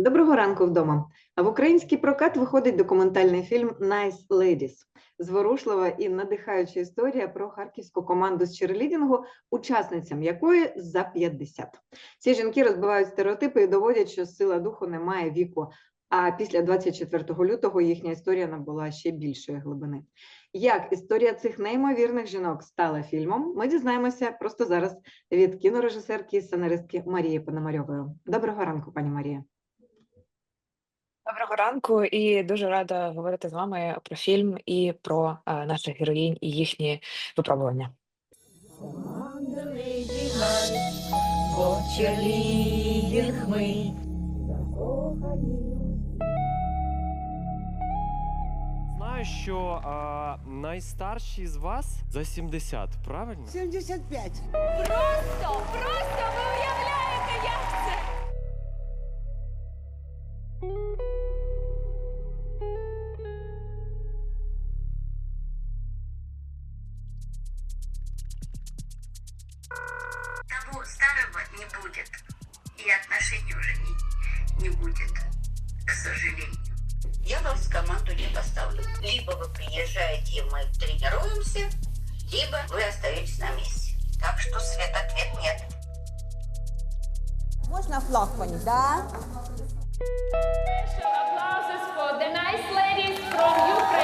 Доброго ранку вдома. В український прокат виходить документальний фільм Nice Ladies. Зворушлива і надихаюча історія про харківську команду з черлідінгу, учасницям якої за 50. Ці жінки розбивають стереотипи і доводять, що сила духу не має віку. А після 24 лютого їхня історія набула ще більшої глибини. Як історія цих неймовірних жінок стала фільмом, ми дізнаємося просто зараз від кінорежисерки і сценаристки Марії Пономарьової. Доброго ранку, пані Марія. Доброго ранку і дуже рада говорити з вами про фільм і про е, наших героїнь і їхні випробування. Ми. Знаю, що а, найстарші з вас за 70, правильно? 75. Просто, просто ви уявляєте, старого не будет, и отношений уже не, не будет, к сожалению. Я вас в команду не поставлю. Либо вы приезжаете, и мы тренируемся, либо вы остаетесь на месте. Так что, Свет, ответ нет. Можна флаг понять? Да. Special applauses for the nice ladies from Ukraine,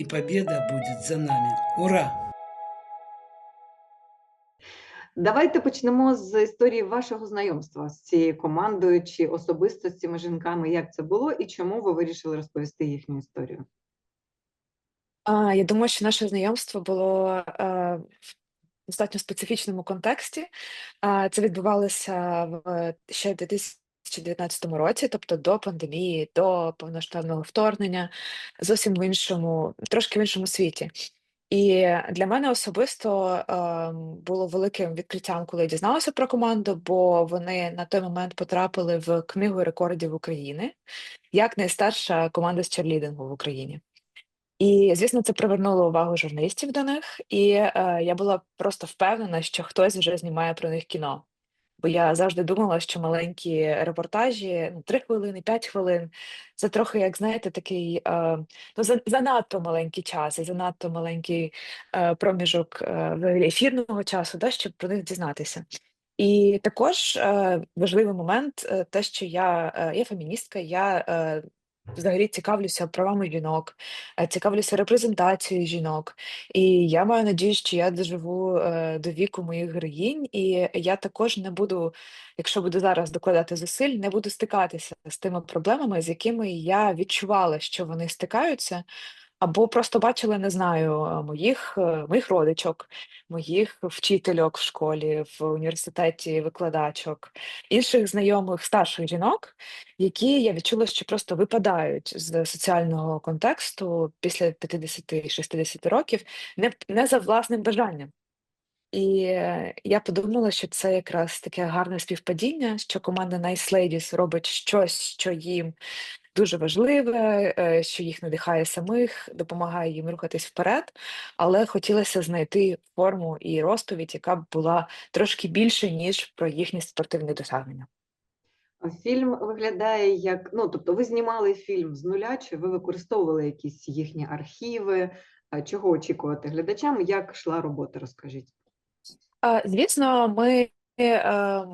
И победа будет за нами. Ура! Давайте почнемо з історії вашого знайомства з цією командою чи особисто з цими жінками. Як це було і чому ви вирішили розповісти їхню історію? А, я думаю, що наше знайомство було е, в достатньо специфічному контексті. А, це відбувалося в ще в 2019 році, тобто до пандемії, до повноштабного вторгнення, зовсім в іншому, трошки в іншому світі. І для мене особисто ем, було великим відкриттям, коли я дізналася про команду, бо вони на той момент потрапили в книгу рекордів України як найстарша команда з черлідингу в Україні. І, звісно, це привернуло увагу журналістів до них, і е, я була просто впевнена, що хтось вже знімає про них кіно. Бо я завжди думала, що маленькі репортажі, ну, 3 хвилини, 5 хвилин, це трохи, як знаєте, такий е, ну, за- занадто маленький час і занадто маленький е, проміжок е, ефірного часу, да, щоб про них дізнатися. І також е, важливий момент, е, те, що я, е, я феміністка, я е, взагалі цікавлюся правами жінок, е, цікавлюся репрезентацією жінок. І я маю надію, що я доживу е, до віку моїх героїнь, і я також не буду, якщо буду зараз докладати зусиль, не буду стикатися з тими проблемами, з якими я відчувала, що вони стикаються. Або просто бачила, не знаю, моїх, е, моїх родичок, моїх вчительок в школі, в університеті, викладачок, інших знайомих старших жінок, які я відчула, що просто випадають з соціального контексту після 50-60 років, не, не за власним бажанням. І е, я подумала, що це якраз таке гарне співпадіння, що команда Nice Ladies робить щось, що їм дуже важливе, е, що їх надихає самих, допомагає їм рухатись вперед. Але хотілося знайти форму і розповідь, яка б була трошки більше, ніж про їхні спортивні досягнення. Фільм виглядає як ну, тобто, ви знімали фільм з нуля, чи ви використовували якісь їхні архіви? Чого очікувати глядачам? Як йшла робота? Розкажіть. Звісно, ми е,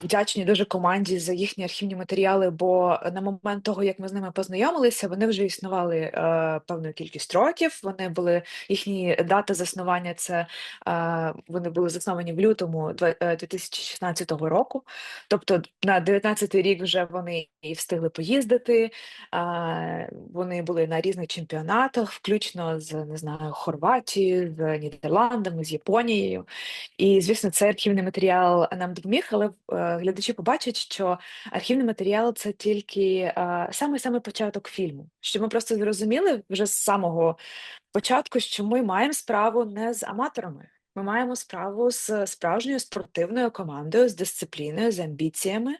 вдячні дуже команді за їхні архівні матеріали, бо на момент того, як ми з ними познайомилися, вони вже існували е, певну кількість років. Вони були їхні дати заснування. Це е, вони були засновані в лютому е, 2016 року. Тобто на 19-й рік вже вони і встигли поїздити. е, Вони були на різних чемпіонатах, включно з не знаю, Хорватією, з Нідерландами, з Японією. І, звісно, цей архівний матеріал нам допоміг, але е, глядачі побачать, що архівний матеріал це тільки е, саме-саме початок фільму. Що ми просто зрозуміли вже з самого початку, що ми маємо справу не з аматорами. Ми маємо справу з справжньою спортивною командою, з дисципліною, з амбіціями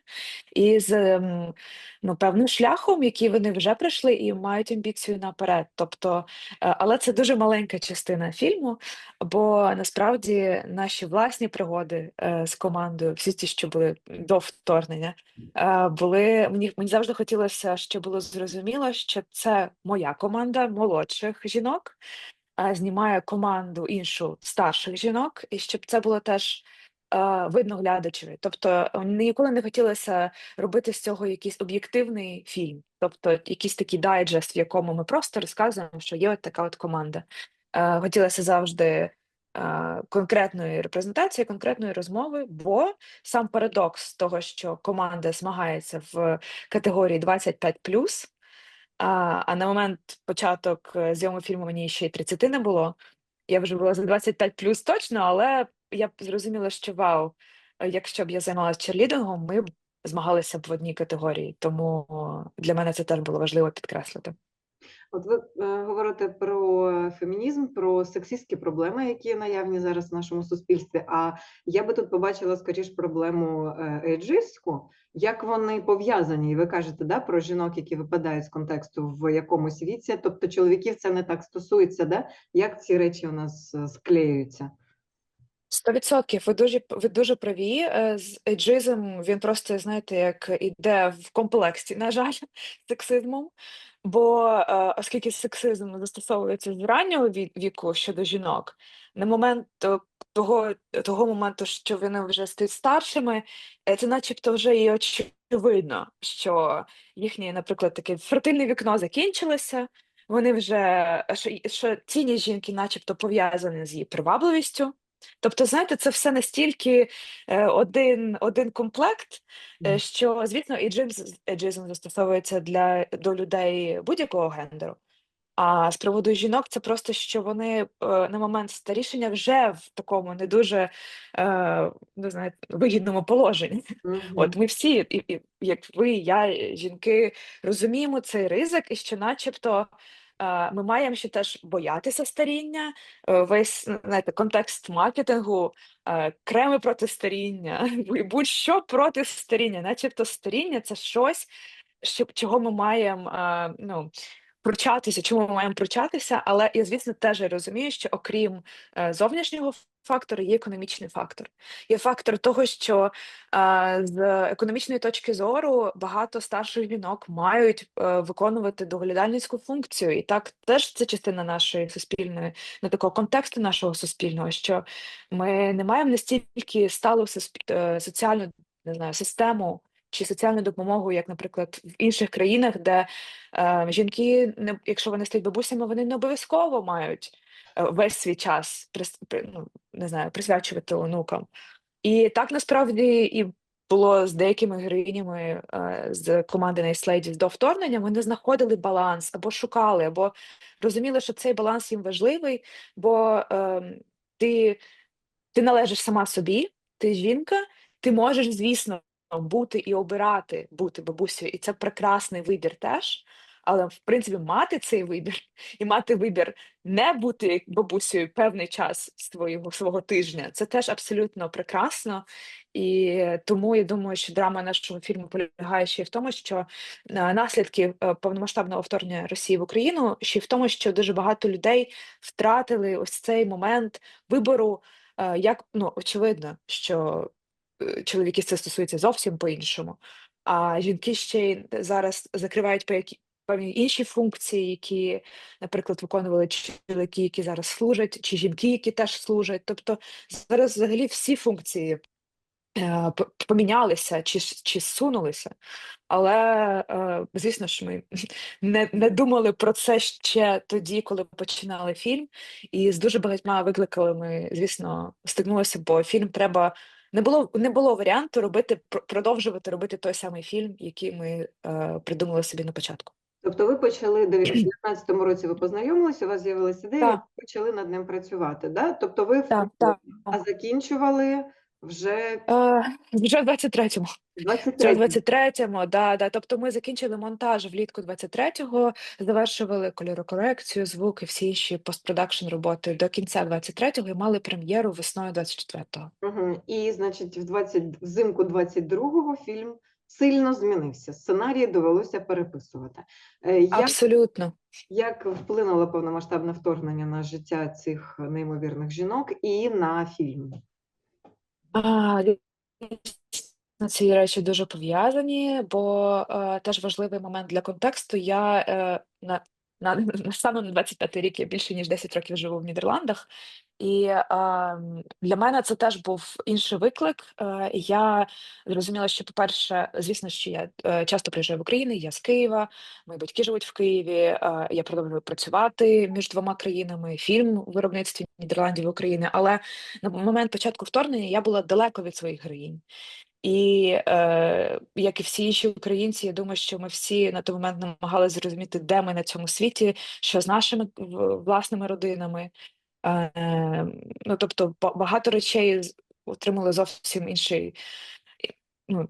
і з ем, ну, певним шляхом, який вони вже пройшли і мають амбіцію наперед. Тобто, е, але це дуже маленька частина фільму, бо насправді наші власні пригоди е, з командою, всі ті, що були до вторгнення, е, були мені, мені завжди хотілося, щоб було зрозуміло, що це моя команда молодших жінок знімає команду іншу старших жінок, і щоб це було теж а, видно глядачеві. Тобто е, ніколи не хотілося робити з цього якийсь об'єктивний фільм, тобто якийсь такий дайджест, в якому ми просто розказуємо, що є от така от команда. Е, Хотілося завжди. е, Конкретної репрезентації, конкретної розмови, бо сам парадокс того, що команда змагається в категорії 25+, а, а на момент початок е, зйому фільму мені ще й 30 не було. Я вже була за 25 плюс точно, але я зрозуміла, що вау, якщо б я займалася черлідингом, ми б змагалися б в одній категорії. Тому для мене це теж було важливо підкреслити. От ви е, говорите про фемінізм, про сексистські проблеми, які наявні зараз в нашому суспільстві. А я би тут побачила скоріш проблему е, ейджистську, як вони пов'язані. І ви кажете, да, про жінок, які випадають з контексту в якомусь віці. Тобто чоловіків це не так стосується, да? Як ці речі у нас е, склеюються? Сто відсотків. Ви дуже ви дуже праві. Е, З ейджизм він просто, знаєте, як іде в комплекті, на жаль, з сексизмом. Бо е, оскільки сексизм застосовується з раннього ві- віку щодо жінок, на момент е, того, того моменту, що вони вже стають старшими, це начебто вже і очевидно, що їхнє, наприклад, таке фертильне вікно закінчилося. Вони вже що, що ціні жінки, начебто, пов'язані з її привабливістю. Тобто, знаєте, це все настільки е, один, один комплект, е, що, звісно, іджизм, іджизм застосовується для до людей будь-якого гендеру. А з приводу жінок, це просто що вони е, на момент старішення вже в такому не дуже е, не знаю, вигідному положенні. Мгм. От ми всі, і, і, як ви, я, жінки, розуміємо цей ризик, і що, начебто, е, ми маємо ще теж боятися старіння, е, весь знаєте, контекст маркетингу, е, креми проти старіння, будь-що проти старіння, начебто старіння це щось, що, чого ми маємо е, ну, пручатися, чому ми маємо пручатися, але я, звісно, теж розумію, що окрім е, зовнішнього фактору є економічний фактор. Є фактор того, що е, з економічної точки зору багато старших жінок мають е, виконувати доглядальницьку функцію, і так теж це частина нашої суспільної, не такого контексту нашого суспільного, що ми не маємо настільки сталу соціальну не знаю, систему чи соціальну допомогу, як, наприклад, в інших країнах, де е, жінки, не, якщо вони стають бабусями, вони не обов'язково мають е, весь свій час прис, при- ну, не знаю, присвячувати онукам. І так насправді і було з деякими героїнями е, з команди Nice Ladies до вторгнення. Вони знаходили баланс або шукали, або розуміли, що цей баланс їм важливий, бо ем, ти, ти належиш сама собі, ти жінка, ти можеш, звісно, бути і обирати бути бабусею, і це прекрасний вибір теж. Але в принципі мати цей вибір і мати вибір не бути бабусею певний час свого свого тижня, це теж абсолютно прекрасно. І тому я думаю, що драма нашого фільму полягає ще в тому, що е, наслідки е, повномасштабного вторгнення Росії в Україну ще в тому, що дуже багато людей втратили ось цей момент вибору. е, Як ну очевидно, що е, чоловіки це стосується зовсім по-іншому, а жінки ще й зараз закривають певні інші функції, які, наприклад, виконували чоловіки, які зараз служать, чи жінки, які теж служать. Тобто зараз взагалі всі функції е, помінялися чи, чи зсунулися. Але, е, звісно ж, ми не, не думали про це ще тоді, коли починали фільм. І з дуже багатьма викликами, звісно, стикнулися, бо фільм треба. Не було, не було варіанту робити, пр- продовжувати робити той самий фільм, який ми е, придумали собі на початку. Тобто ви почали в 2019 році, ви познайомилися, у вас з'явилася ідея, ви почали над ним працювати, да? Тобто ви в Так, так. а закінчували Вже Е, вже в 23-му. Вже 23 23-му, да, да. Тобто ми закінчили монтаж влітку 23-го, завершували кольорокорекцію, звук і всі інші постпродакшн роботи до кінця 23-го і мали прем'єру весною 24-го. Угу. І, значить, в 20, взимку 22-го фільм сильно змінився. Сценарії довелося переписувати. Е, Як, Абсолютно. як вплинуло повномасштабне вторгнення на життя цих неймовірних жінок і на фільм? А, ці речі дуже пов'язані, бо е, теж важливий момент для контексту. Я е, на, на, станом на 25 рік я більше ніж 10 років живу в Нідерландах, і е, для мене це теж був інший виклик. Е, я зрозуміла, що, по-перше, звісно, що я е, часто приїжджаю в Україну, я з Києва, мої батьки живуть в Києві. е, я продовжую працювати між двома країнами, фільм у виробництві Нідерландів України. Але на момент початку вторгнення я була далеко від своїх героїнь. І е, як і всі інші українці, я думаю, що ми всі на той момент намагалися зрозуміти, де ми на цьому світі, що з нашими власними родинами. Е, ну, тобто, багато речей отримали зовсім інший, ну,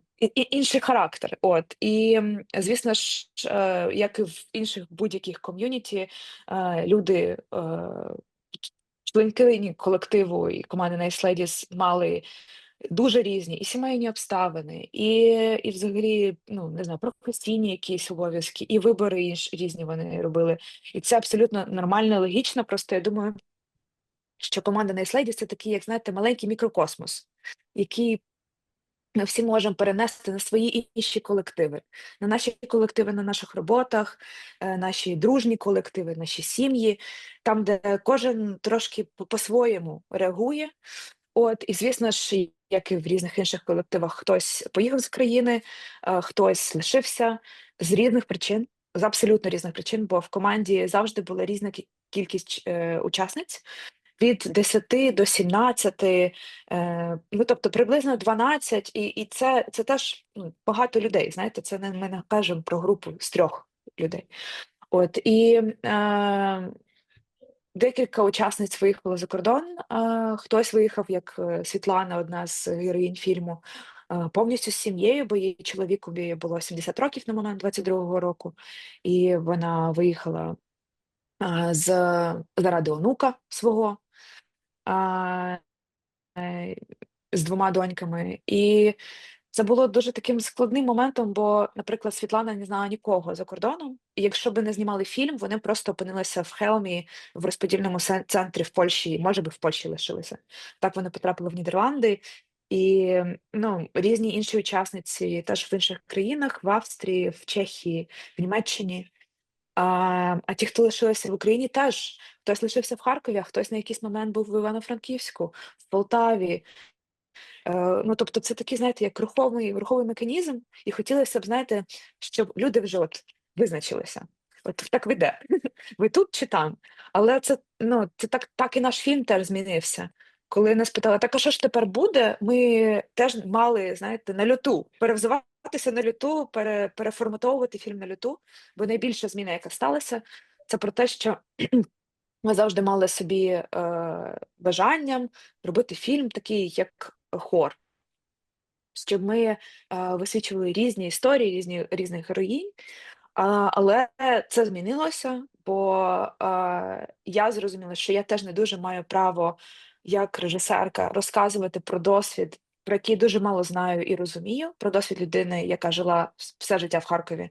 інший характер. От і звісно ж, е, як і в інших будь-яких ком'юніті, е, люди. Е, Членки колективу і команди Nice Ladies мали дуже різні і сімейні обставини, і, і взагалі, ну не знаю, професійні якісь обов'язки, і вибори інш, різні вони робили. І це абсолютно нормально, логічно. Просто я думаю, що команда Ladies – це такий, як знаєте, маленький мікрокосмос, який ми всі можемо перенести на свої інші колективи, на наші колективи на наших роботах, е, наші дружні колективи, наші сім'ї, там, де кожен трошки по-своєму реагує. От, і звісно ж, як і в різних інших колективах, хтось поїхав з країни, е, хтось лишився з різних причин, з абсолютно різних причин, бо в команді завжди була різна кількість е, учасниць. Від 10 до 17, е, ну тобто приблизно 12, і, і це, це теж ну, багато людей. Знаєте, це не ми не кажемо про групу з трьох людей. От і е, декілька учасниць виїхало за кордон. Хтось виїхав, як е, Світлана, одна з героїнь фільму, повністю з сім'єю, бо її чоловікові було 70 років на момент 22-го року, і вона виїхала з заради онука свого е, з двома доньками. І це було дуже таким складним моментом, бо, наприклад, Світлана не знала нікого за кордоном, і якщо б не знімали фільм, вони просто опинилися в Хелмі в розподільному центрі в Польщі, може би в Польщі лишилися. Так вони потрапили в Нідерланди. І ну, різні інші учасниці теж в інших країнах, в Австрії, в Чехії, в Німеччині. А, а ті, хто лишилися в Україні, теж хтось лишився в Харкові, а хтось на якийсь момент був в Івано-Франківську, в Полтаві. Е, ну, тобто, це такий, знаєте, як руховий, руховий механізм, і хотілося б, знаєте, щоб люди вже от визначилися. От так ви де? Ви тут чи там? Але це, ну, це так, так і наш фільм теж змінився. Коли нас питали, так а що ж тепер буде? Ми теж мали, знаєте, на люту перевзуватися на люту, пере, переформатовувати фільм на люту, бо найбільша зміна, яка сталася, це про те, що ми завжди мали собі е, бажанням робити фільм такий, як хор, щоб ми е, висвічували різні історії, різні різних героїнь. А, але це змінилося, бо е, я зрозуміла, що я теж не дуже маю право як режисерка розказувати про досвід, про який дуже мало знаю і розумію, про досвід людини, яка жила все життя в Харкові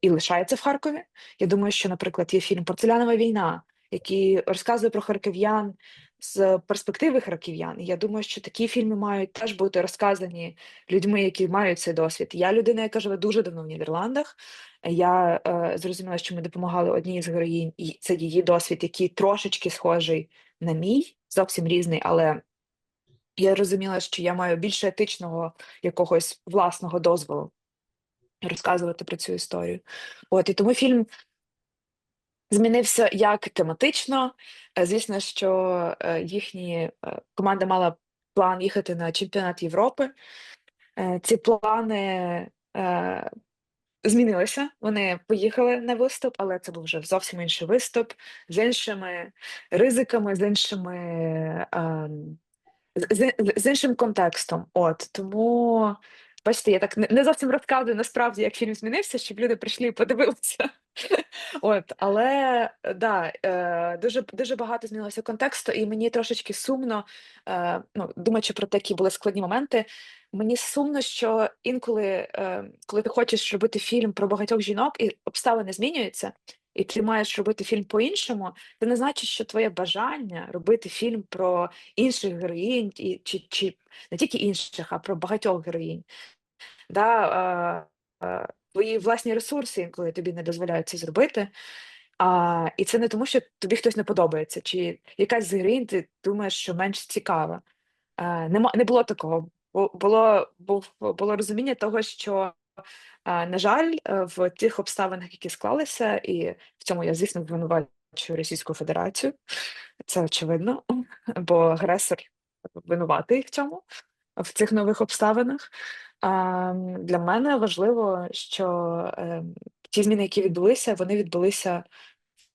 і лишається в Харкові. Я думаю, що, наприклад, є фільм Порцелянова війна, який розказує про харків'ян з перспективи харків'ян. Я думаю, що такі фільми мають теж бути розказані людьми, які мають цей досвід. Я людина, яка живе дуже давно в Нідерландах. Я е, зрозуміла, що ми допомагали одній з героїнь, і це її досвід, який трошечки схожий на мій, зовсім різний, але я розуміла, що я маю більше етичного якогось власного дозволу розказувати про цю історію. От і тому фільм змінився як тематично. Е, Звісно, що е, їхні е, команда мала план їхати на чемпіонат Європи. Ці плани змінилися. Вони поїхали на виступ, але це був вже зовсім інший виступ з іншими ризиками, з іншими ем, з іншим контекстом. От тому, бачите, я так не, зовсім розказую насправді, як фільм змінився, щоб люди прийшли і подивилися. От, але да, е, дуже дуже багато змінилося контексту, і мені трошечки сумно, е, ну, думаючи про те, які були складні моменти. Мені сумно, що інколи, е, коли ти хочеш робити фільм про багатьох жінок, і обставини змінюються, і ти маєш робити фільм по-іншому, це не значить, що твоє бажання робити фільм про інших героїнь, і, чи, чи не тільки інших, а про багатьох героїнь. Да, е, е, твої власні ресурси інколи тобі не дозволяють це зробити. А, і це не тому, що тобі хтось не подобається, чи якась з героїнь ти думаєш, що менш цікава. Е, нема, не було такого. Бу- Було, було розуміння того, що, на жаль, е, в тих обставинах, які склалися, і в цьому я, звісно, звинувачую Російську Федерацію. Це очевидно, бо агресор винуватий в цьому, в цих нових обставинах. Для мене важливо, що е, ті зміни, які відбулися, вони відбулися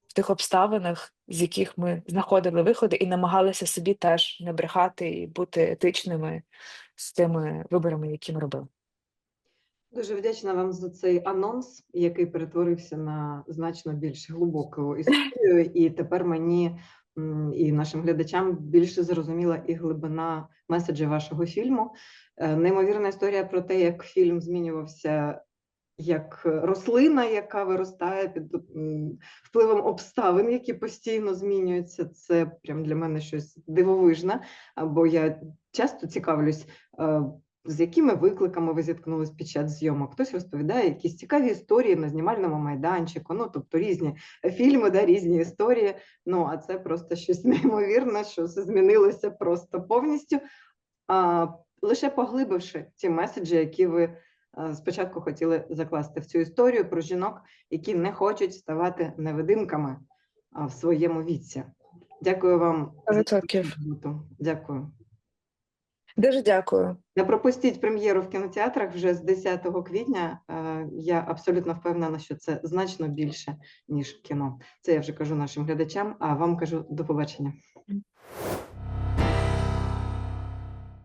в тих обставинах, з яких ми знаходили виходи, і намагалися собі теж не брехати і бути етичними з тими виборами, які ми робили. Дуже вдячна вам за цей анонс, який перетворився на значно більш глибоку історію. І тепер мені і нашим глядачам більше зрозуміла і глибина меседжа вашого фільму. Е, Неймовірна історія про те, як фільм змінювався як рослина, яка виростає під впливом обставин, які постійно змінюються. Це прям для мене щось дивовижне. Бо я часто цікавлюсь, е, з якими викликами ви зіткнулись під час зйомок. Хтось розповідає якісь цікаві історії на знімальному майданчику. Ну тобто різні фільми, да, різні історії. Ну а це просто щось неймовірне, що все змінилося просто повністю. А, лише поглибивши ті меседжі, які ви е, спочатку хотіли закласти в цю історію про жінок, які не хочуть ставати невидимками в своєму віці. Дякую вам за цю 100%. роботу. Дякую. Дуже дякую. Не пропустіть прем'єру в кінотеатрах вже з 10 квітня. Е, Я абсолютно впевнена, що це значно більше ніж кіно. Це я вже кажу нашим глядачам. А вам кажу до побачення.